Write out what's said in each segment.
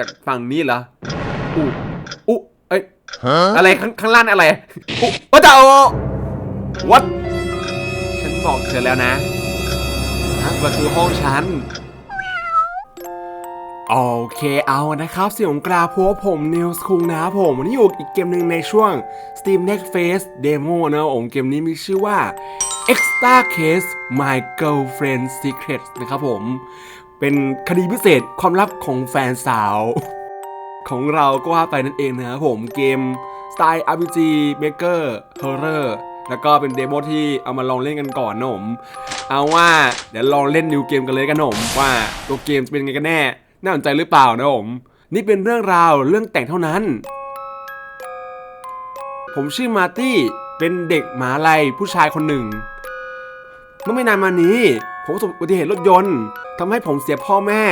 จากฝั่งนี้เหรออู้อู้เอ้ยอะไรข้างข้างล่างอะไรอู้ว่าจะเอาวัดฉันบอกเธอแล้วนะมันคือห้องฉันโอเคเอานะครับเสียงกราพวผมนิวส์คุงนะครับผมวันนี้อยู่อีกเกมหนึ่งในช่วง Steam Next Phase Demo นะผมเกมนี้มีชื่อว่า Extra Case My Girlfriend Secret นะครับผม เป็นคดีพิเศษความลับของแฟนสาว ของเราก็ว่าไปนั่นเองนะครับผมเกมสไตล์ RPG Maker Horror แล้วก็เป็นเดโมที่เอามาลองเล่นกันก่อนนะผมเอาว่าเดี๋ยวลองเล่นนิวเกมกันเลยกันนะผมว่าตัวเกมจะเป็นไงกันแน่ น่าสนใจหรือเปล่านะผมนี่เป็นเรื่องราวเรื่องแต่งเท่านั้น ผมชื่อมาร์ตี้เป็นเด็กหมาลัยผู้ชายคนหนึ่ง เมื่อไม่นานมานี้ ผมประสบอุบัติเหตุรถยนต์ทำให้ผมเสียพ่อแม่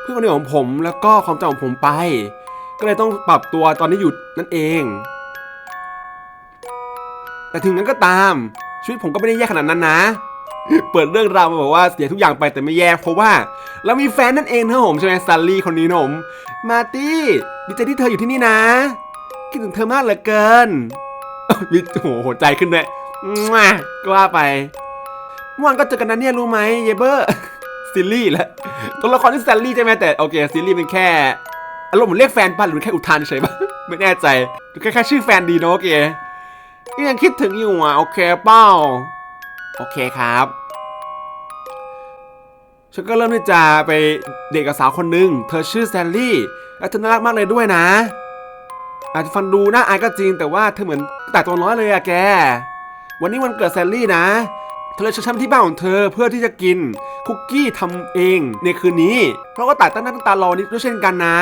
เพื่อนคนหนึ่งของผมแล้วก็ความจำของผมไป ก็เลยต้องปรับตัวตอนนี้อยู่นั่นเอง แต่ถึงนั้นก็ตาม ชีวิตผมก็ไม่ได้แย่ขนาดนั้นนะ เปิดเรื่องราวมาบอกว่าเสียทุกอย่างไปแต่ไม่แย่เพราะว่า เรามีแฟนนั่นเองนะผมใช่ไหมซัลลี่คนนี้นะผมมาตี้ดีใจที่เธออยู่ที่นี่นะคิดถึงเธอมากเหลือเกินมีโอ้โหหัวใจขึ้นด้วยก็ว่าไป เมื่อวานก็เจอกันนะเนี่ยรู้ไหมเยเบอร์ซิลลี่แหละตัวละครที่ซัลลี่ใช่ไหมแต่โอเคซิลลี่เป็นแค่อารมณ์เหมือนเรียกแฟนป่ะหรือแค่อุทานเฉยป่ะไม่แน่ใจแค่แค่ชื่อแฟนดีเนอะโอเคยังคิดถึงอยู่อะโอเคเป้าโอเคครับฉันก็เริ่มที่จะไปเด็กกับสาวคนหนึ่งเธอชื่อแซลลี่และเธอน่ารักมากเลยด้วยนะ อาจจะฟังดูน่าอายก็จริงแต่ว่าเธอเหมือนแต่ตัวน้อยเลยอะแก วันนี้วันเกิดแซลลี่นะ เธอเลยเชิญฉันที่บ้านของเธอเพื่อที่จะกินคุกกี้ทำเองในคืนนี้ เพราะว่าต่ายตั้งหน้าตั้งตารอนี้ด้วยเช่นกันนะ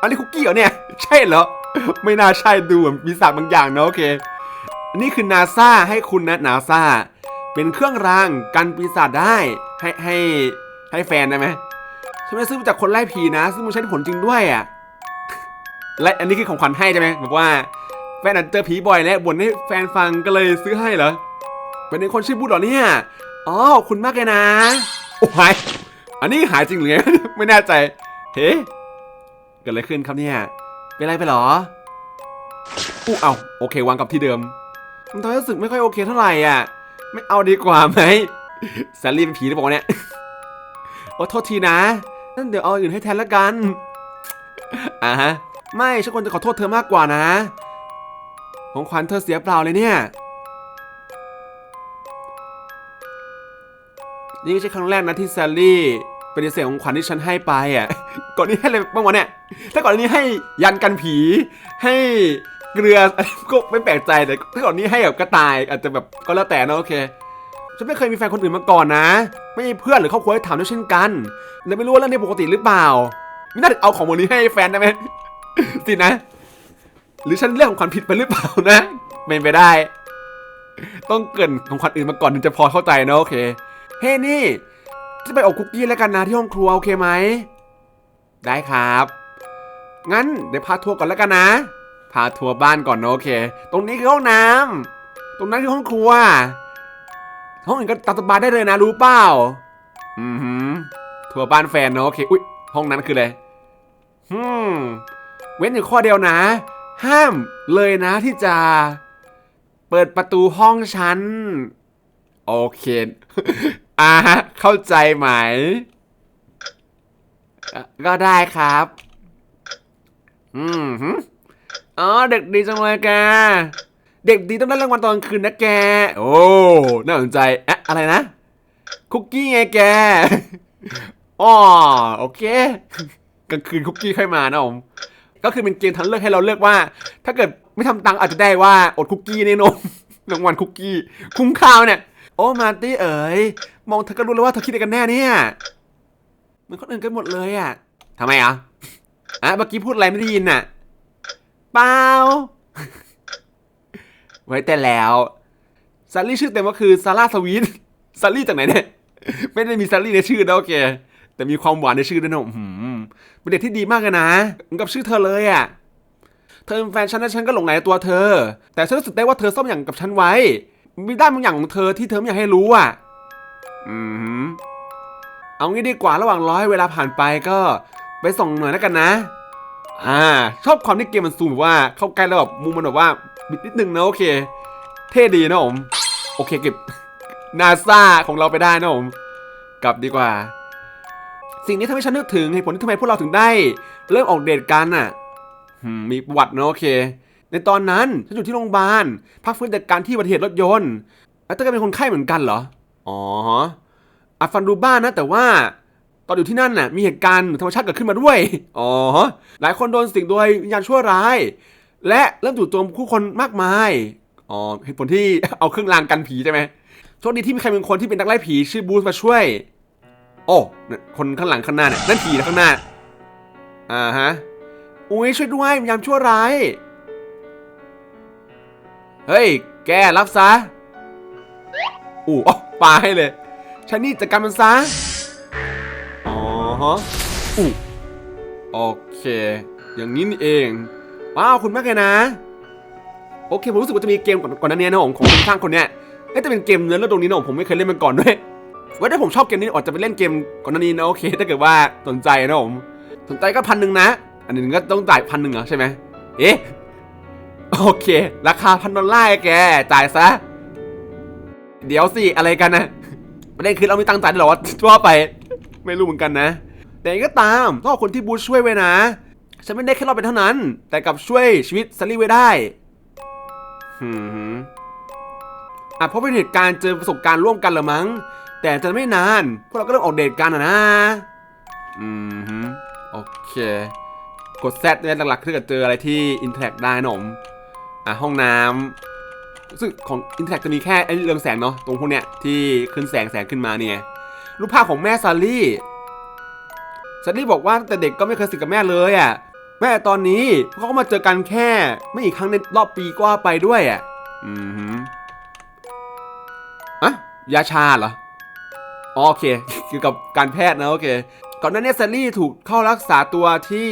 อันนี้คุกกี้เหรอเนี่ย ใช่เหรอ ไม่น่าใช่ดูเหมือนมีสารบางอย่างเนะโอเคนนี้คือนาซาให้คุณนะนาซาเป็นเครื่องรางกันปีศาจได้ให้ให้ให้แฟนได้ไหมฉันไม่ได้ซื้อมาจากคนไล่ผีนะ ซึ่งมันใช้ผลจริงด้วยอะและอันนี้คือของขวัญให้ใช่ไหมแบบว่าแฟนอาจเจอผีบ่อยแล้วบ่นให้แฟนฟังก็เลยซื้อให้เหรอ เป็นคนชื่อบูดเหรอเนี่ย อ๋อขอบคุณมากเลยนะ โอ้ยอันนี้หายจริงหรือไง ไม่แน่ใจ เฮ้เกิดอะไรขึ้นครับเนี่ย เป็นไรไปเหรออู้เอาโอเควางกับที่เดิมมันทำให้รู้สึกไม่ค่อยโอเคเท่าไหร่อะ ไม่เอาดีกว่าไหมแซลลี่เป็นผีหรือเปล่าวะเนี่ย โอ้โทษทีนะ นั่นเดี๋ยวเอาอื่นให้แทนละกัน อ่าฮะ ไม่ฉันควรจะขอโทษเธอมากกว่านะ ของขวัญเธอเสียเปล่าเลยเนี่ย นี่ไม่ใช่ครั้งแรกนะที่แซลลี่เป็นเสียของขวัญที่ฉันให้ไปอะ ก่อนนี้ให้อะไรบ้างวะเนี่ย ถ้าก่อนนี้ให้ยันกันผี ให้เกลือก็ไม่แปลกใจแต่ถ้าก่อนนี้ให้แบบกระต่าย อาจจะแบบก็แล้วแต่นะโอเค ฉันไม่เคยมีแฟนคนอื่นมาก่อนนะ ไม่มีเพื่อนหรือครอบครัวให้ถามด้วยเช่นกันเลยไม่รู้ว่าเรื่องนี้ปกติหรือเปล่า ไม่น่าจะเอาของวันนี้ให้แฟนได้ไหมสินะ หรือฉันเลือกของขวัญผิดไปหรือเปล่านะเป็นไปได้ ต้องเกินของขวัญอื่นมาก่อนถึงจะพอเข้าใจนะโอเค เฮ้นี่ จะไปอบคุกกี้แล้วกันนะที่ห้องครัวโอเคไหม ได้ครับ งั้นเดี๋ยวพาทัวร์ก่อนแล้วกันนะ พาทัวร์บ้านก่อนนะโอเค ตรงนี้คือห้องน้ำตรงนั้นคือห้องครัว ห้องอื่นก็ตามสบายได้เลยนะรู้เปล่า อือหือ ทัวร์บ้านแฟนนะโอเค อุ้ยห้องนั้นคืออะไรฮึมเว้นอยู่ข้อเดียวนะ ห้ามเลยนะที่จะ เปิดประตูห้องฉัน โอเค อ่าฮะเข้าใจไหม ก็ได้ครับ อืมฮึอ๋อเด็กดีจังเลยแก เด็กดีต้องได้รางวัลตอนกลางคืนนะแก โอ้น่าสนใจอะอะไรนะ คุกกี้ไงแกอ๋อโอเคกลางคืนคุกกี้ค่อยมานะผมก็คือเป็นเกมทันเลือกให้เราเลือกว่า ถ้าเกิดไม่ทำตังอาจจะได้ว่าอดคุกกี้แน่นอนรางวัลคุกกี้คุ้มค่าเนี่ย โอ้มาร์ตี้เอ๋ยมองเธอก็รู้แล้วว่าเธอคิดอะไรกันแน่เนี่ยเหมือนคนอื่นกันหมดเลยอะทำไมอะอะเมื่อกี้พูดอะไรไม่ได้ยินน่ะเปล่าไว้แต่แล้วซารี่ชื่อเต็มก็คือซาร่าสวีทซารี่จากไหนเนี่ยไม่ได้มีซารี่ในชื่อนะโอเค แต่มีความหวานในชื่อด้วยนะหือเป็นเด็กที่ดีมากเลยนะกับชื่อเธอเลยอะเธอเป็นแฟนฉันนะฉันก็หลงไหลตัวเธอ แต่ฉันรู้สึกได้ว่าเธอซ่อมอย่างกับฉันไว้ มีด้านบางอย่างของเธอที่เธอไม่อยากให้รู้อะ อืมเอางี้ดีกว่าระหว่างรอให้เวลาผ่านไปก็ไปส่องหน่อยแล้วกันนะ อ่า ชอบความที่เกมมันซูมแบบว่าเข้าใกล้แล้วแบบมุมมันแบบว่าบิดนิดนึงนะโอเค เท่ดีนะผม โอเคเก็บนาซาของเราไปได้นะผม กลับดีกว่า สิ่งนี้ทำให้ฉันนึกถึงเหตุผลที่ทำไมพวกเราถึงได้ เริ่มออกเดทกันน่ะมมีประวัตินะโอเค ในตอนนั้นฉันอยู่ที่โรงพยาบาลพักฟื้นจากการที่อุบัติเหตุรถยนต์ แล้วเต้ยก็เป็นคนไข้เหมือนกันเหรอ อ๋ออาจฟังดูบ้านนะแต่ว่าตอนอยู่ที่นั่นน่ะมีเหตุการณ์ธรรมชาติเกิดขึ้นมาด้วย อ๋อ หลายคนโดนสิ่งโดยวิญญาณชั่วร้าย และเริ่มจู่โจมผู้คนมากมาย อ๋อเหตุผลที่เอาเครื่องรางกันผีใช่ไหมโชคดีที่มีใครเป็นคนที่เป็นนักไล่ผีชื่อบูธมาช่วย โอ้คนข้างหลังข้างหน้าเนี่ยนั่นผีนะข้างหน้า อ่าฮะ อุ้ยช่วยด้วยวิญญาณชั่วร้าย เฮ้ย แกรับซะอู้อ๋อปาให้เลยฉันนี่จัดการมันซะ อ๋อฮะอู้โอเค อย่างนี้นี่เอง ว้าว คุณมากเลยนะ โอเค ผมรู้สึกว่าจะมีเกมก่อนก่อนหน้านี้นะผมของคนข้างคนเนี้ยเอ๊ะแต่เป็นเกมเนื้อเรื่องตรงนี้นะผมผมไม่เคยเล่นมันก่อนด้วยว่าถ้าผมชอบเกมนี้อาจจะไปเล่นเกมก่อนหน้านี้นะโอเค ถ้าเกิดว่าสนใจนะผม สนใจก็พันหนึ่งนะ อันนี้ก็ต้องจ่ายพันหนึ่งเหรอใช่ไหมเอ๊ะ โอเค ราคาพันดอลลาร์แก จ่ายซะ เดี๋ยวสิ อะไรกันนะประเด็นคือเราไม่ตั้งใจหรอว่าทั่วไป ไม่รู้เหมือนกันนะ แต่ก็ตามต้องขอบคนที่บูธช่วยไว้นะ ฉันไม่ได้แค่รอดไปเท่านั้น แต่กับช่วยชีวิตซัลลี่ไว้ได้หืมอะเพราะเป็นเหตุการณ์เจอประสบการณ์ร่วมกันเหรือมั้ง แต่จะไม่นาน พวกเราก็เริ่มออกเดทกันอะนะ อืมโอเค กด Z เนี่ยหลักๆถ้าเกิดเจออะไรที่อินเทอร์ได้นะผม อะห้องน้ำรู้สึกของอินเทอร์จะมีแค่ไอ้เรืองแสงเนาะตรงพวกเนี้ยที่ขึ้นแสงแสงขึ้นมาเนี่ยรูปภาพของแม่ซาลี่ซาลี่บอกว่าตั้งแต่เด็กก็ไม่เคยสิกับแม่เลยอะแม่ตอนนี้พวกเขาก็มาเจอกันแค่ ไม่อีกครั้งในรอบปีก็ว่าไปด้วยอะอืมฮึอะยาชาเหรออ๋อโอเคเกี่ยวกับการแพทย์นะโอเคก่อนหน้านี้แซลลี่ถูกเข้ารักษาตัวที่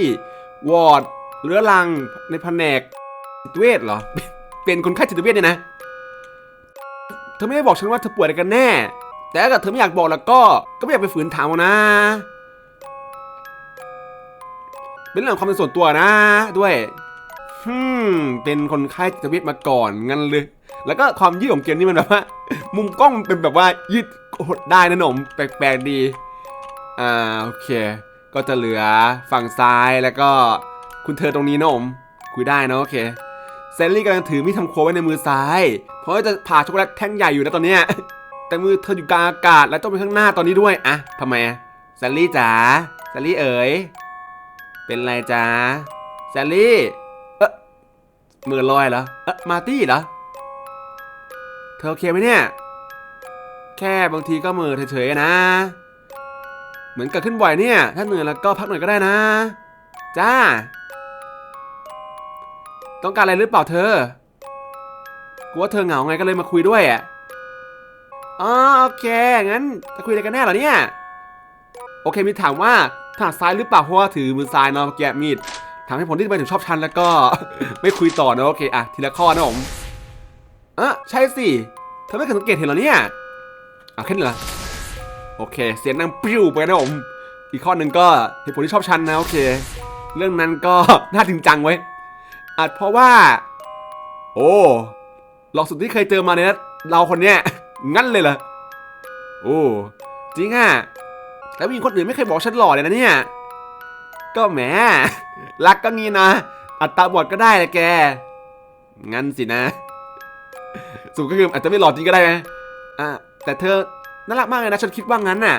วอร์ดเรื้อรังในแผนก จิตเวชเหรอ เป็นคนไข้จิตเวชเนี่ยนะ เธอไม่ได้บอกฉันว่าเธอป่วยอะไรกันแน่ แต่ถ้าเธอไม่อยากบอกแล้วก็ ก็ไม่อยากไปฝืนถามนะ เป็นเรื่องความเป็นส่วนตัวนะด้วยฮึมเป็นคนไข้จิตเวชมาก่อนงั้นเลย แล้วก็ความยืดของเกมนี้มันแบบว่า มุมกล้องมันเป็นแบบว่ายืดหดได้นะหนมแปลกๆดี อ่าโอเค ก็จะเหลือฝั่งซ้ายแล้วก็คุณเธอตรงนี้นะผมคุยได้นะโอเค แซลลี่กำลังถือมีดทำครัวไว้ในมือซ้าย เพราะจะผ่าช็อกโกแลตแท่งใหญ่อยู่นะตอนเนี้ยแต่มือเธออยู่กลางอากาศและต้องไปข้างหน้าตอนนี้ด้วยอะทำไมอะแซลลี่จ๋าแซลลี่เอ๋ยเป็นไรจ๋าแซลลี่เอ๊ะมือลอยเหรอเอ๊ะมาตี้เหรอเธอโอเคไหมเนี่ย แค่บางทีก็มือเฉยๆนะ เหมือนเกิดขึ้นบ่อยเนี่ย ถ้าเหนื่อยแล้วก็พักหน่อยก็ได้นะ จ้า ต้องการอะไรหรือเปล่าเธอกูว่าเธอเหงาไงก็เลยมาคุยด้วยอะอ๋อโอเค งั้นจะคุยอะไรกันแน่เหรอเนี่ย โอเคมีถามว่าถนัดซ้ายหรือเปล่าเพราะว่าถือมือซ้ายเนาะเมื่อกี้มีดถามให้ผลที่ไมถึงชอบฉันแล้วก็ ไม่คุยต่อนะโอเคอะทีละข้อนะผมอะใช่สิเธอไม่เคยสังเกตเห็นเหรอเนี่ยอะแค่นี้เหรอโอเค เสียงดังปิ้วไปนะผมอีกข้อหนึ่งก็เหตุผลที่ชอบฉันนะโอเค เรื่องนั้นก็น่าจริงจังไว้ย อาจเพราะว่า โอ้หลอกสุดที่เคยเจอมาเนี่ยเราคนเนี้ยงั้นเลยเหรอโอ้จริงอะแล้วมีคนอื่นไม่เคยบอกฉันหล่อเลยนะเนี่ย ก็แหมรักก็งี้นะ อัตตาบอดก็ได้แหละแก งั้นสินะ สุดก็คืออาจจะไม่หล่อจริงก็ได้ไหมอะแต่เธอน่ารักมากเลยนะฉันคิดว่างั้นน่ะ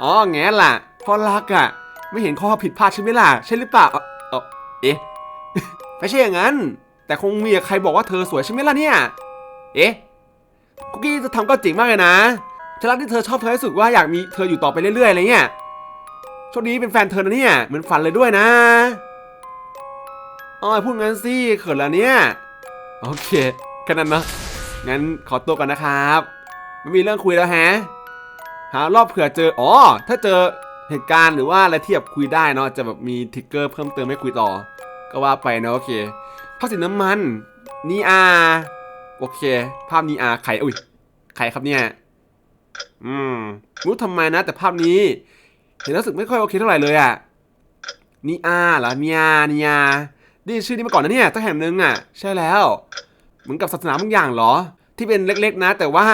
อ๋อแง่ล่ะเพอรักอะ ไม่เห็นข้อผิดพลาดใช่ไหมล่ะ ใช่หรือเปล่า เอ๊ะไม่ใช่อย่างนั้น แต่คงมีใครบอกว่าเธอสวยใช่ไหมล่ะเนี่ย เอ๊ะคุกกี้จะทำก็จริงมากเลยนะฉันรักที่เธอชอบเธอที่สุดว่าอยากมีเธออยู่ต่อไปเรื่อยๆอะไรเงี้ยโชคดีเป็นแฟนเธอนะเนี่ยเหมือนฝันเลยด้วยนะอ๋อพูดงั้นสิเขินแล้วเนี่ยโอเคแค่นั้นเนอะงั้นขอตัวก่อนนะครับ ไม่มีเรื่องคุยแล้วแฮะหารอบเผื่อเจออ๋อถ้าเจอ เหตุการณ์หรือว่าอะไรที่แบบคุยได้เนาะจะแบบมีทิกเกอร์เพิ่มเติมให้คุยต่อ ก็ว่าไปนะโอเคภาพสีน้ำมันนีอาโอเค ภาพนีอาใครอุ้ยใครครับเนี่ยอืมรู้ทำไมนะ แต่ภาพนี้ เห็นแล้วรู้สึกไม่ค่อยโอเคเท่าไหร่เลยอะนีอาเหรอเนียเนียได้ยิชื่อนี้มาก่อนนะเนี่ยตั้งแห่งนึงอะใช่แล้ว เหมือนกับศาสนาบางอย่างเหรอ ที่เป็นเล็กๆนะ แต่ว่า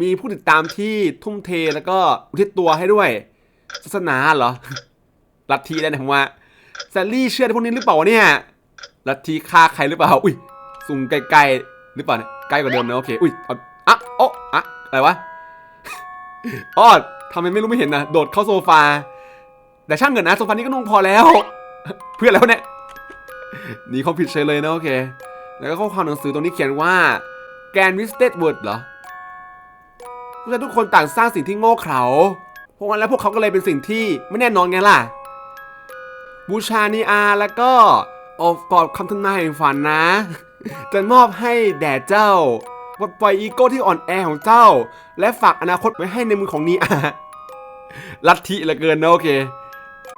มีผู้ติดตามที่ทุ่มเทแล้วก็อุทิศตัวให้ด้วย ศาสนาเหรอ ลัทธิแล้วเนี่ยผมว่าแซลลี่เชื่อในพวกนี้หรือเปล่าวะเนี่ย ลัทธิฆ่าใครหรือเปล่า อุ้ยสุ่มไกลๆหรือเปล่าเนี่ยใกล้กว่าเดิมนะโอเค อุ้ยอาอะโอ๊ะอะอะไรวะอ้อทำไมไม่รู้ไม่เห็นนะโดดเข้าโซฟา แต่ช่างเงินนะโซฟานี้ก็นุ่งพอแล้ว เพื่อแล้วเนี่ยหนีควาผิดเฉยเลยนะโอเค แล้วก็ข้อความหนังสือตรงนี้เขียนว่าแกนวิสเตดเวิร์ดเหรอผู้ชายทุกคนต่างสร้างสิ่งที่โง่เขลา พราะงั้นแล้วพวกเขาก็เลยเป็นสิ่งที่ไม่แน่นอนไงล่ะ บูชานีอาแล้วก็ออกกอบคำทำนายแห่งฝันนะ จะมอบให้แด่เจ้าปลดปล่อยอีโก้ที่อ่อนแอของเจ้า และฝากอนาคตไว้ให้ในมือของนีอาลัทธิเหลือเกินนะโอเค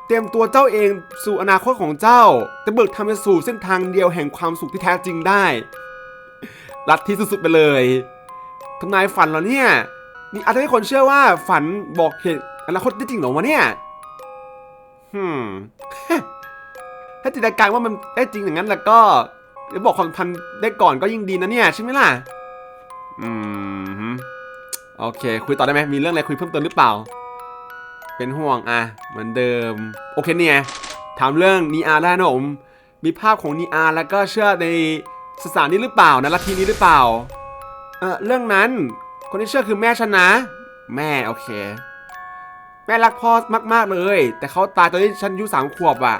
เตรียมตัวเจ้าเองสู่อนาคตของเจ้า จะเบิกทำไปสู่เส้นทางเดียวแห่งความสุขที่แท้จริงได้ลัทธิสุดๆไปเลยทำนายฝันเหรอเนี่ยนี่อาจจะให้คนเชื่อว่าฝันบอกเหตุ อนาคตได้จริงเหรอวะเนี่ยฮึมถ้าจินตนาการว่ามันได้จริงอย่างนั้นแล้วก็เดี๋ยวบอกความพันได้ก่อนก็ยิ่งดีนะเนี่ยใช่ไหมล่ะ อืมฮึโอเค คุยต่อได้ไหมมีเรื่องอะไรคุยเพิ่มเติมหรือเปล่า เป็นห่วงอะเหมือนเดิม โอเคเนี่ยถามเรื่องนีอาได้นะผมมีภาพของนีอาแล้วก็เชื่อในศาสนานี้หรือเปล่านะลัทธินี้หรือเปล่า เออเรื่องนั้นคนที่เชื่อคือแม่ฉันนะ แม่โอเค แม่รักพ่อมากๆเลย แต่เขาตายตอนที่ฉันอายุสามขวบอะ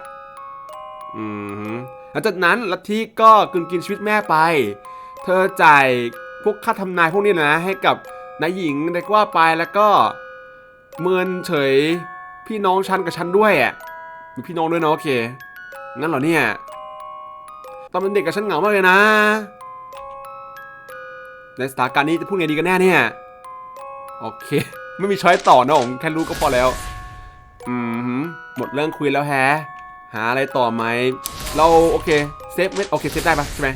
อืมหลังจากนั้นลัทธิก็กลืนกินชีวิตแม่ไป เธอจ่ายพวกค่าทำนายพวกนี้นะ ให้กับนายหญิงได้กว่าไปแล้วก็เมินเฉยพี่น้องฉันกับฉันด้วยอะมีพี่น้องด้วยเนาะโอเค งั้นเหรอเนี่ย ตอนเป็นเด็กกับฉันเหงามากเลยนะ ในสถานการณ์นี้จะพูดไงดีกันแน่เนี่ย โอเค ไม่มีช้อยต่อนะผมแค่รู้ก็พอแล้ว อืมหมดเรื่องคุยแล้วแฮะ หาอะไรต่อไหม เราโอเคเซฟไม่โอเคเซฟได้ปะใช่ไหม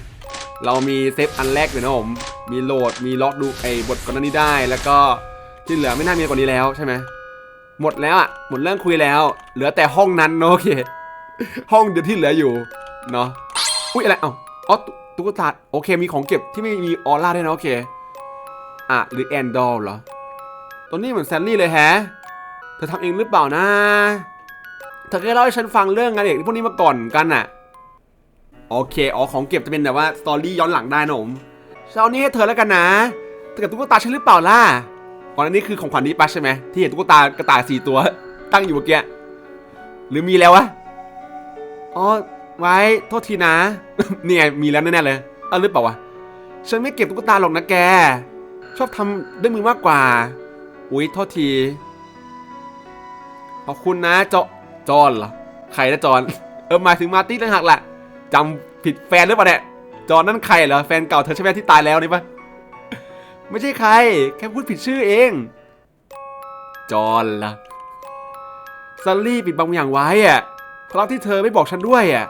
เรามีเซฟอันแรกอยู่นะผม มีโหลด มีล็อกดูไอ้บทก่อนหน้านี้ได้ แล้วก็ที่เหลือไม่น่ามีกว่านี้แล้วใช่ไหม หมดแล้วอะ หมดเรื่องคุยแล้ว เหลือแต่ห้องนั้นเนอะโอเค ห้องเดียวที่เหลืออยู่ เนาะ อุ้ยอะไร เอ้าอ๋อตุ๊กตา โอเค มีของเก็บที่ไม่มีออร่าด้วยนะโอเค อะ หรือแอนดอลเหรอ ตัวนี้เหมือนแซนลี่เลยแฮะ เธอทำเองหรือเปล่านะ เธอเคยเล่าให้ฉันฟังเรื่องงานเด็กพวกนี้มาก่อนกันน่ะโอเค อ๋อ ของเก็บจะเป็นแบบว่าสตอรี่ย้อนหลังได้นะผมเช้านี้ให้เธอแล้วกันนะเธอกับตุ๊กตาฉันหรือเปล่าล่ะก่อนอันนี้คือของขวัญนี้ปะใช่ไหมที่เห็นตุ๊กตากระต่ายสี่ตัว ตั้งอยู่เมื่อกี้ หรือมีแล้ววะ อ๋อ ไว้ โทษทีนะ เนี่ยมีแล้วแน่ๆเลยเออหรือเปล่าวะ ฉันไม่เก็บตุ๊กตาหรอกนะแก ชอบทำด้วยมือมากกว่า อุ๊ยโทษที ขอบคุณนะจอจอนเหรอใครนะจอนเออหมายถึงมาร์ตี้ต่างหากแหละจำผิดแฟนหรือเปล่าเนี่ยจอนนั่นใครเหรอแฟนเก่าเธอใช่ไหมที่ตายแล้วนี่ปะไม่ใช่ใคร แค่พูดผิดชื่อเอง จอนล่ะซัลลี่ปิดบางอย่างไว้อะเพราะที่เธอไม่บอกฉันด้วยอะ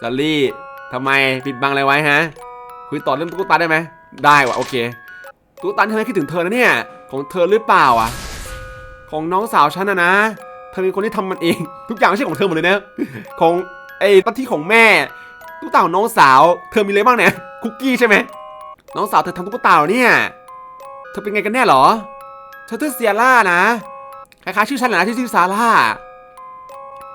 ซัลลี่ทำไมปิดบังอะไรไว้ฮะ คุยต่อเรื่องตุ๊กตาได้ไหม ได้วะโอเคตุ๊กตาที่ทำให้คิดถึงเธอนะเนี่ย ของเธอหรือเปล่าอะ ของน้องสาวฉันนะนะ เธอเป็นคนที่ทำมันเอง ทุกอย่างไม่ใช่ของเธอหมดเลยนะ ของไอ้ปัที่ของแม่ตุ๊กตาของน้องสาว เธอมีอะไรบ้างเนี่ย คุกกี้ใช่ไหม น้องสาวเธอทำตุ๊กตาเนี่ย เธอเป็นไงกันแน่หรอเธอชื่อเซียร่านะ คล้ายๆชื่อฉันแหละนะที่ชื่อซาร่า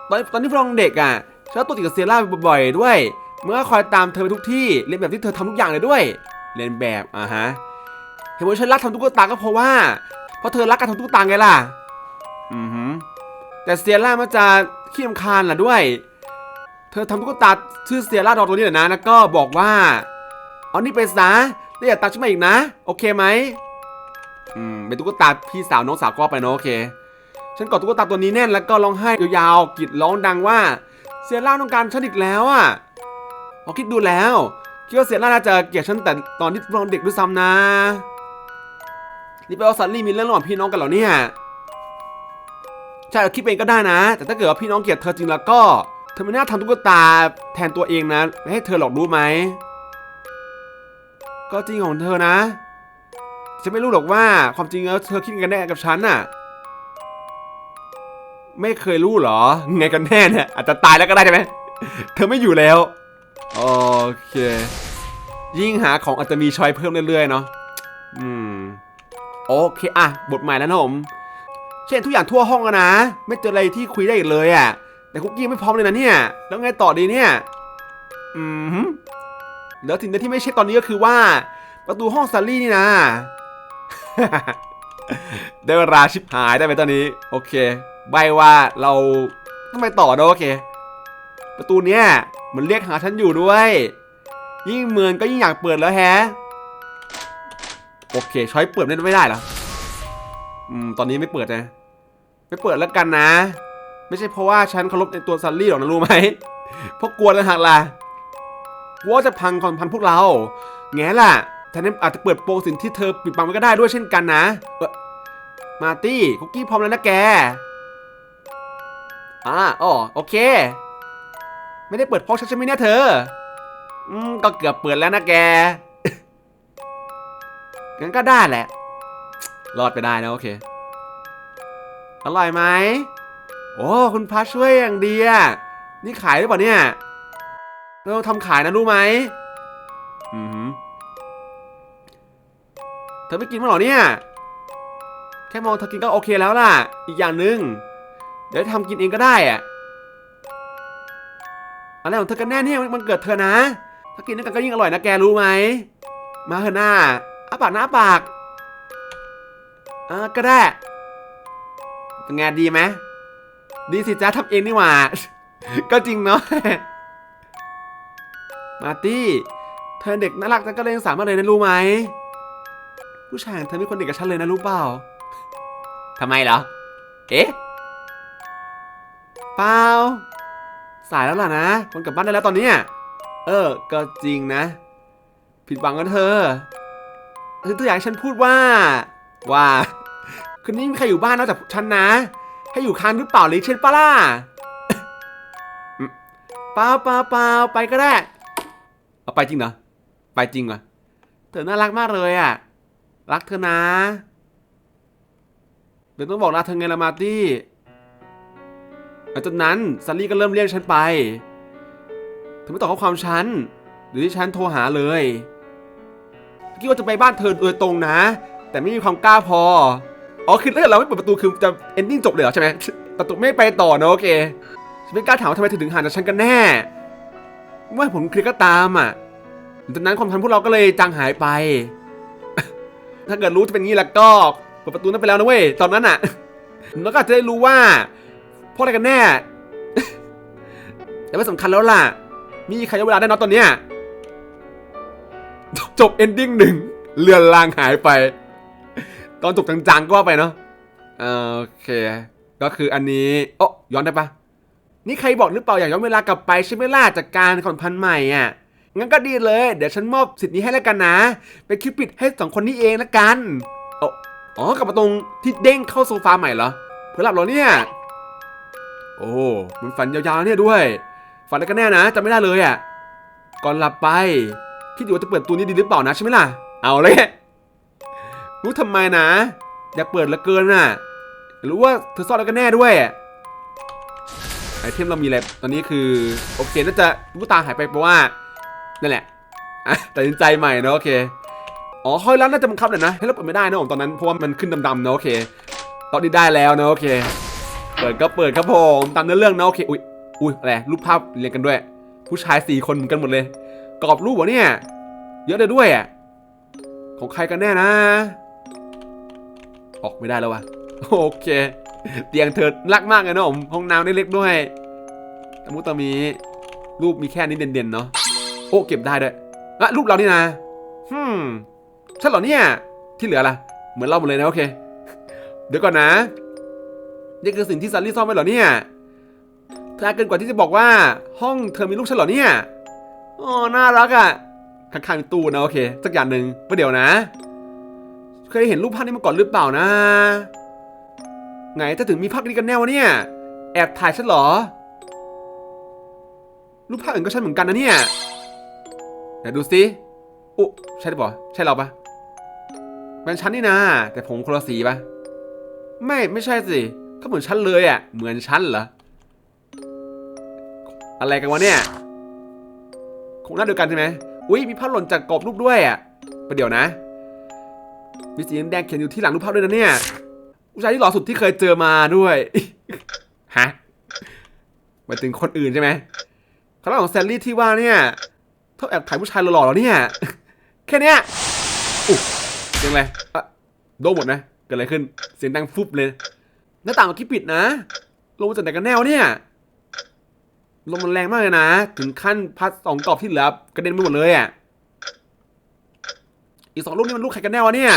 ตอนตอนที่พวกเราเด็กอะฉันตัวติดกับเซียร่าบ่อยๆด้วย เมื่อคอยตามเธอไปทุกที่ เรียนแบบที่เธอทำทุกอย่างเลยด้วย เรียนแบบอะฮะ เห็นว่าฉันรักทำตุ๊กตาก็เพราะว่า เพราะเธอรักการทำตุ๊กตาไงล่ะ อือหือแต่เซียร่ามันจะขี้รำคาญล่ะด้วย เธอทำตุ๊กตาชื่อเซียร่าดอตัวนี้แหละนะ แล้วก็บอกว่า เอานี่ไปซะแล้วอย่าตามฉันมาอีกนะ โอเคไหมอืม เป็นตุ๊กตาพี่สาวน้องสาวก็ไปเนอะโอเค ฉันกอดตุ๊กตาตัวนี้แน่นแล้วก็ร้องไห้ยาวๆกรีดร้องดังว่า เซียร่าต้องการฉันอีกแล้วอะพอคิดดูแล้วคิดว่าเซียร่าน่าจะเกลียดฉันแต่ตอนที่เราเด็กด้วยซ้ำนะ นี่แปลว่าซันนี่มีเรื่องระหว่างพี่น้องกันเหรอเนี่ยใช่เราคิดเองก็ได้นะ แต่ถ้าเกิดว่าพี่น้องเกลียดเธอจริงแล้วก็เธอไม่น่าทำตุ๊กตาแทนตัวเองนะไม่ให้เธอหลอกรู้ไหมก็จริงของเธอนะฉันไม่รู้หรอกว่าความจริงแล้วเธอคิดกันแน่กับฉันน่ะ ไม่เคยรู้เหรอ ไงกันแน่เนี่ยอาจจะตายแล้วก็ได้ใช่ไหมเธอไม่อยู่แล้ว โอเค ยิ่งหาของอาจจะมีชอยเพิ่มเรื่อยๆเนาะอืม โอเคอะบทใหม่แล้วนะผมเช่นทุกอย่างทั่วห้องนะ ไม่เจออะไรที่คุยได้อีกเลยอะแต่คุกกี้ไม่พร้อมเลยนะเนี่ย แล้วไงต่อดีเนี่ย อืมแล้วสิ่งเดียวที่ไม่เช็คตอนนี้ก็คือว่า ประตูห้องซัลลี่นี่นะ ได้เวลาชิบหายได้ไหมตอนนี้ โอเค ใบว่าเราต้องไปต่อนะโอเค ประตูเนี้ยมันเรียกหาฉันอยู่ด้วย ยิ่งเหมืองก็ยิ่งอยากเปิดแล้วแฮะ โอเคช้อยเปิดเล่นไม่ได้เหรออืมตอนนี้ไม่เปิดนะ ไม่เปิดแล้วกันนะ ไม่ใช่เพราะว่าฉันเคารพในตัวซัลลี่หรอกนะรู้ไหมเพราะกลัวแล้วหักล่ะกลัวจะพังความพันพวกเราแง่ล่ะฉันนั้อาจจะเปิดโปงสิ่งที่เธอปิดบังไว้ก็ได้ด้วยเช่นกันนะมาตี้คุกกี้พร้อมแล้วนะแกอ่าอ๋อโอเค ไม่ได้เปิดเพราะฉันใช่ไหมเนี่ยเธอ อืมก็เกือบเปิดแล้วนะแก งั้นก็ได้แหละ รอดไปได้นะโอเค อร่อยไหม โอ้คุณพระช่วยอย่างดีอะ นี่ขายหรือเปล่าเนี่ยเราทำขายนะรู้ไหม อือหือเธอไม่กินมั้งหรอเนี่ย แค่มองเธอกินก็โอเคแล้วล่ะ อีกอย่างหนึ่งเดี๋ยวทำกินเองก็ได้อะอะไรของเธอกันแน่เนี่ยมันเกิดเธอนะ ถ้ากินด้วยกันก็ยิ่งอร่อยนะแกรู้ไหม มาเถอะหน้า อ้าปากนะอ้าปากอ่าก็ได้เป็นไงดีไหมดีสิจ้าทำเองนี่หว่า ก็จริงเนาะมาตี้เธอเด็กน่ารักแต่ก็เลยยังสามารถเลยนะรู้ไหม ผู้ชายเธอไม่คนเด็กกับฉันเลยนะรู้เปล่าทำไมเหรอ เอ๊ะ เปล่า สายแล้วล่ะนะคนกลับบ้านได้แล้วตอนนี้ เออ ก็จริงนะ ผิดหวังกันเธอ ตัวอย่างฉันพูดว่า ว่า คืนนี้มีใครอยู่บ้านนอกจากฉันนะ ให้อยู่ค้างหรือเปล่าหรือเช่นปะล่ะเปล่าเปล่าเปล่าไปก็ได้ เอาไปจริงเหรอ ไปจริงเหรอ เธอน่ารักมากเลยอะ รักเธอนะ เดี๋ยวต้องบอกลาเธอไงละมาตี้หลังจากนั้นซันลี่ก็เริ่มเรียกฉันไปเธอไม่ตอบข้อความฉัน หรือที่ฉันโทรหาเลย คิดว่าจะไปบ้านเธอโดยตรงนะ แต่ไม่มีความกล้าพอ อ๋อคือถ้าเกิดเราไม่เปิดประตูคือจะเอนดิ้งจบเลยเหรอใช่ไหมแต่ตัวไม่ไปต่อนะโอเคฉันไม่กล้าถามว่าทำไมเธอถึงห่างจากฉันกันแน่ไม่ว่าผมเคลียร์ก็ตามอะจากนั้นความสัมพันธ์พวกเราก็เลยจางหายไป ถ้าเกิดรู้จะเป็นงี้แล้วก็เปิดประตูนั้นไปแล้วนะเว้ยตอนนั้นอะแล้วก็จะได้รู้ว่าเพราะอะไรกันแน่ แต่ไม่สำคัญแล้วล่ะ มีใครเอาเวลาได้นอะตอนเนี้ย จบเอนดิ้งหนึ่งเลือนลางหายไป ตอนจบจังๆก็ว่าไปเนาะโอเค ก็คืออันนี้โอ้ย้อนได้ปะนี่ใครบอกหรือเปล่าอยากย้อนเวลากลับไปใช่ไหมล่ะจากการผ่อนพันใหม่อะงั้นก็ดีเลย เดี๋ยวฉันมอบสิทธิ์นี้ให้แล้วกันนะ เป็นคิวปิดให้สองคนนี้เองละกันอ๋ออ๋อกลับมาตรงที่เด้งเข้าโซฟาใหม่เหรอเพื่อหลับเหรอเนี่ย โอ้มันฝันยาวๆเนี่ยด้วย ฝันอะไรกันแน่นะจำไม่ได้เลยอะก่อนหลับไป คิดอยู่ว่าจะเปิดตัวนี้ดีหรือเปล่านะใช่ไหมล่ะ เอาเลยรู้ทำไมนะ อยากเปิดเหลือเกินน่ะ รู้ว่าเธอซ่อนแล้วกันแน่ด้วย ไอเทมเรามีอะไร ตอนนี้คือโอเคน่าจะลูกตาหายไปเพราะว่า นั่นแหละอะตัดสินใจใหม่เนอะโอเค อ๋อค่อยแล้วน่าจะบังคับหน่อยนะ ให้เราเปิดไม่ได้นะผมตอนนั้นเพราะว่ามันขึ้นดำๆเนอะโอเคตอนนี้ได้แล้วเนอะโอเค เปิดก็เปิดครับผมตามเนื้อเรื่องเนอะโอเค อุ้ยอุ้ยอะไรรูปภาพเรียงกันด้วย ผู้ชายสี่คนเหมือนกันหมดเลย กรอบรูปวะเนี่ย เยอะเลยด้วยอะของใครกันแน่นะ ออกไม่ได้แล้ววะโอเค เตียงเธอรักมากเลยเนะผมห้องน้ำเล็กๆด้วยตะมุตะมีรูปมีแค่นี้เด่นๆเนาะโอ้เก็บได้ด้วยอะรูปเรานี่นะฮึมฉันเหรอเนี่ย ที่เหลือล่ะ เหมือนเราหมดเลยนะโอเค เดี๋ยวก่อนนะนี่คือสิ่งที่ซันลี่ซ่อนไว้เหรอเนี่ยถ้าเกินกว่าที่จะบอกว่าห้องเธอมีลูกฉันเหรอเนี่ย อ๋อ น่ารักอะ่ะ ข้างๆตู้นะโอเค สักอย่างหนึ่งประเดี๋ยวนะ เคยเห็นรูปภาพนี้มาก่อนหรือเปล่านะ ไงถ้าถึงมีภาพนี้กันแน่วะเนี่ย แอบถ่ายฉันเหรอ รูปภาพอื่นก็ฉันเหมือนกันนะเนี่ยเดี๋ยวดูสิอุ๊ใช่หรือเปล่าใช่เราปะเป็นฉันนี่นะ แต่ผมคนละสีปะไม่ไม่ใช่สิเขาเหมือนฉันเลยอะ เหมือนฉันเหรอ อะไรกันวะเนี่ย คงหน้าเดียวกันใช่ไหมอุ้ยมีภาพหล่นจากกรอบรูปด้วยอะประเดี๋ยวนะ มีสีแดงเขียนอยู่ที่หลังรูปภาพด้วยนะเนี่ยผู้ชายที่หล่อสุดที่เคยเจอมาด้วยฮะหมายถึงคนอื่นใช่ไหมเขาเล่าของแซลลี่ที่ว่าเนี่ยเท่าแอบถ่ายผู้ชายหล่อๆแล้วเนี่ย แค่เนี้ยอุ๊ยเสียงอะไรอะโดนหมดนะเกิดอะไรขึ้น เสียงดังฟุบเลย หน้าต่างเมื่อกี้ปิดนะ ลงมาจากไหนกันแนวเนี่ย ลมมันแรงมากเลยนะ ถึงขั้นพัดสองกรอบที่เหลือกระเด็นไปหมดเลยอะ อีกสองลูกนี่มันลูกใครกันแน่วะเนี่ย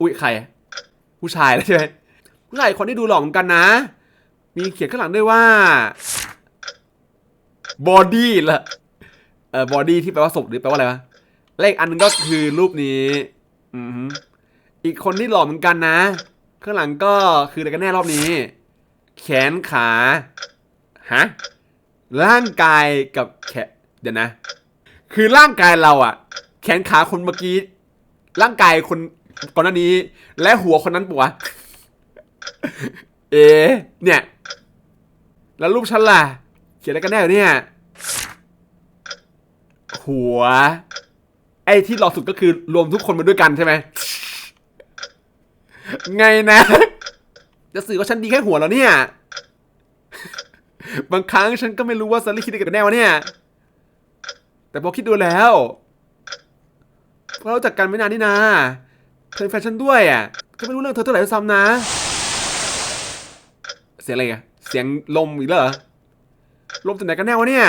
อุ้ยใคร ผู้ชายแล้วใช่ไหมผู้ชายคนที่ดูหล่อเหมือนกันนะ มีเขียนข้างหลังด้วยว่าบอดี้ละเอ่อบอดี้ที่แปลว่าศพหรือแปลว่าอะไรวะและอีกอันนึงก็คือรูปนี้ อืออีกคนที่หล่อเหมือนกันนะ ข้างหลังก็คืออะไรกันแน่รอบนี้ แขนขา ฮะร่างกายกับแขนเดี๋ยวนะ คือร่างกายเราอะแขนขาคนเมื่อกี้ ร่างกายคนก่อนหน้านี้ และหัวคนนั้นปะวะเอ๊ะเนี่ย แล้วรูปฉันล่ะ เขียนอะไรกันแน่เนี่ย หัว ไอ้ที่หลอกสุดก็คือรวมทุกคนมาด้วยกันใช่ไหม ไงนะ จะสื่อว่าฉันดีแค่หัวแล้วเนี่ย บางครั้งฉันก็ไม่รู้ว่าซันลี่คิดอะไรกันแน่วะเนี่ย แต่พอคิดดูแล้วเรารู้จักกันไม่นานนี่นาเธอแฟนฉันด้วยอะก็ไม่รู้เรื่องเธอเท่าไหร่ด้วยซ้ำนะ เสียงอะไรอะเสียงลมอีกแล้วเหรอ ลมจากไหนกันแน่วะเนี่ย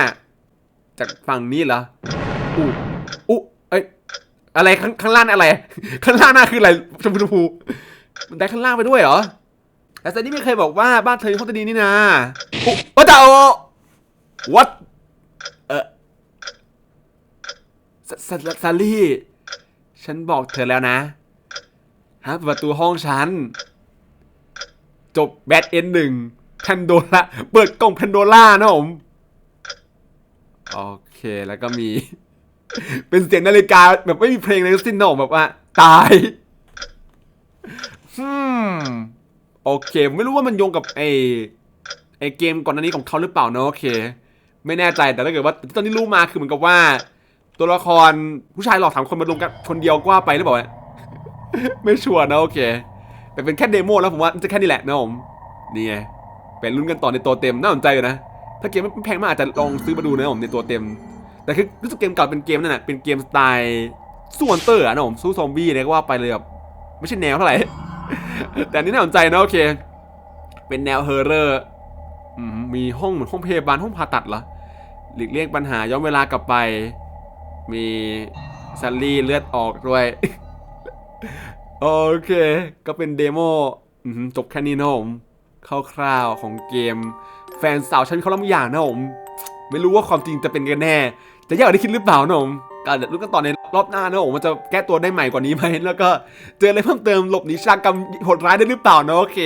จากฝั่งนี้เหรออู้อู้เอ้ยอะไรข้างข้างล่างอะไร ข้างล่างน่าคืออะไรชมพูชมพูมันได้ข้างล่างไปด้วยเหรอ แต่ซันนี่ไม่เคยบอกว่าบ้านเธอมีห้องใต้ดินนี่นะว่าจะเอา what เออซซซาลี่ ฉันบอกเธอแล้วนะฮะประตูห้องฉัน จบแบทเอ็นหนึ่งแพนโดล่าเปิดกล่องแพนโดล่านะผม โอเคแล้วก็มี เป็นเสียงนาฬิกาแบบไม่มีเพลงเลยสิ้นนะผมแบบว่า ตายฮึม โอเคไม่รู้ว่ามันโยงกับไอไอเกมก่อนหน้านี้ของเขาหรือเปล่านะโอเค ไม่แน่ใจแต่ถ้าเกิดว่าตอนนี้รู้มาคือเหมือนกับว่า ตัวละครผู้ชายหลอกสามคนมารวมกันคนเดียวก็ว่าไปหรือเปล่าไม่ชัวร์นะโอเค แต่เป็นแค่เดโมแล้วผมว่าจะแค่นี้แหละนะผมนี่ไงเป็นรุ่นกันต่อในตัวเต็มน่าสนใจอยู่นะถ้าเกมไม่แพงมากอาจจะลองซื้อมาดูนะผมในตัวเต็ม แต่คือรู้สึกเกมเก่าเป็นเกมนั่นแหละเป็นเกมสไตล์สู้มอนเตอร์อะนะผมสู้ซอมบี้เนี่ยก็ว่าไปเลยแบบไม่ใช่แนวเท่าไหร่ แต่อันนี้น่าสนใจนะโอเค เป็นแนวเฮอร์เรอร์อืมมีห้องเหมือนห้องพยาบาลห้องผ่าตัดเหรอหลีกเลี่ยงปัญหาย้อนเวลากลับไป มีซัลลี่เลือดออกด้วย โอเค ก็เป็นเดโมอืมจบแค่นี้นะผมคร่าวๆของเกม แฟนสาวฉันเขาเล่าอย่างนะผมไม่รู้ว่าความจริงจะเป็นกันแน่ จะยากกว่าที่คิดหรือเปล่านะผมก็เดี๋ยวรู้กันต่อใน รอบหน้านะผมมันจะแก้ตัวได้ใหม่กว่านี้ไหมแล้วก็เจออะไรเพิ่มเติมหลบหนีชากรรมโหดร้ายได้หรือเปล่านะโอเค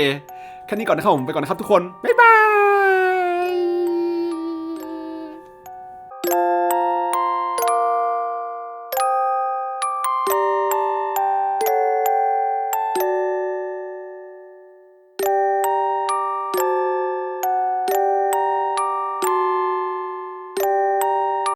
แค่นี้ก่อนนะครับผมไปก่อนนะครับทุกคนบ๊ายบาย